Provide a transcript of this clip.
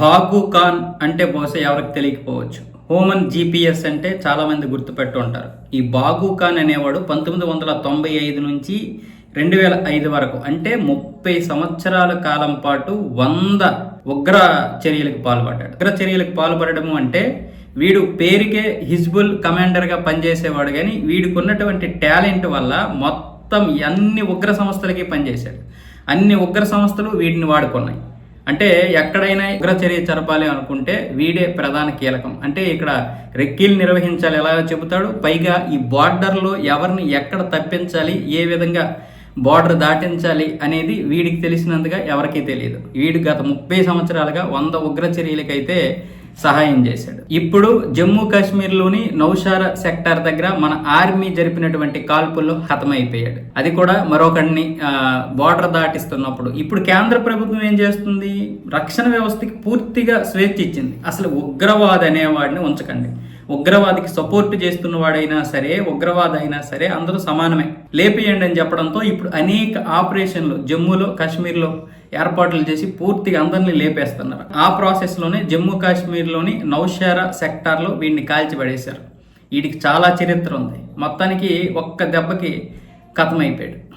బాగు ఖాన్ అంటే బహుశా ఎవరికి తెలియకపోవచ్చు. హోమన్ జీపీఎస్ అంటే చాలామంది గుర్తుపెట్టు ఉంటారు ఈ బాగు ఖాన్ అనేవాడు పంతొమ్మిది వందల తొంభై ఐదు నుంచి రెండు వేల ఐదు వరకు అంటే ముప్పై సంవత్సరాల కాలం పాటు వంద ఉగ్ర చర్యలకు పాల్పడ్డాడు. ఉగ్ర చర్యలకు పాల్పడము అంటే వీడు పేరుకే హిజ్బుల్ కమాండర్గా పనిచేసేవాడు కానీ వీడికి ఉన్నటువంటి టాలెంట్ వల్ల మొత్తం అన్ని ఉగ్ర సంస్థలకి పనిచేశాడు. అన్ని ఉగ్ర సంస్థలు వీడిని వాడుకున్నాయి. అంటే ఎక్కడైనా ఉగ్ర చర్య జరపాలి అనుకుంటే వీడే ప్రధాన కీలకం. అంటే ఇక్కడ రెక్కీలు నిర్వహించాలి ఎలా చెబుతాడు. పైగా ఈ బార్డర్లో ఎవరిని ఎక్కడ తప్పించాలి ఏ విధంగా బార్డర్ దాటించాలి అనేది వీడికి తెలిసినందుగా ఎవరికీ తెలియదు. వీడు గత ముప్పై సంవత్సరాలుగా వంద ఉగ్ర చర్యలకైతే సహాయం చేశాడు. ఇప్పుడు జమ్మూ కాశ్మీర్లోని నౌషార సెక్టార్ దగ్గర మన ఆర్మీ జరిపినటువంటి కాల్పుల్లో హతమైపోయాడు. అది కూడా మరొకడిని బార్డర్ దాటిస్తున్నప్పుడు. ఇప్పుడు కేంద్ర ప్రభుత్వం ఏం చేస్తుంది? రక్షణ వ్యవస్థకి పూర్తిగా స్వేచ్ఛ ఇచ్చింది. అసలు ఉగ్రవాది అనేవాడిని ఉంచకండి. ఉగ్రవాదికి సపోర్ట్ చేస్తున్న వాడైనా సరే ఉగ్రవాద అయినా సరే అందరూ సమానమే. లేపియండి అని చెప్పడంతో ఇప్పుడు అనేక ఆపరేషన్లు జమ్మూలో కాశ్మీర్లో ఏర్పాట్లు చేసి పూర్తిగా అందరినీ లేపేస్తున్నారు. ఆ ప్రాసెస్లోనే జమ్మూ కాశ్మీర్లోని నౌషారా సెక్టార్లో వీడిని కాల్చిపడేశారు. వీడికి చాలా చరిత్ర ఉంది. మొత్తానికి ఒక్క దెబ్బకి కథమైపోయాడు.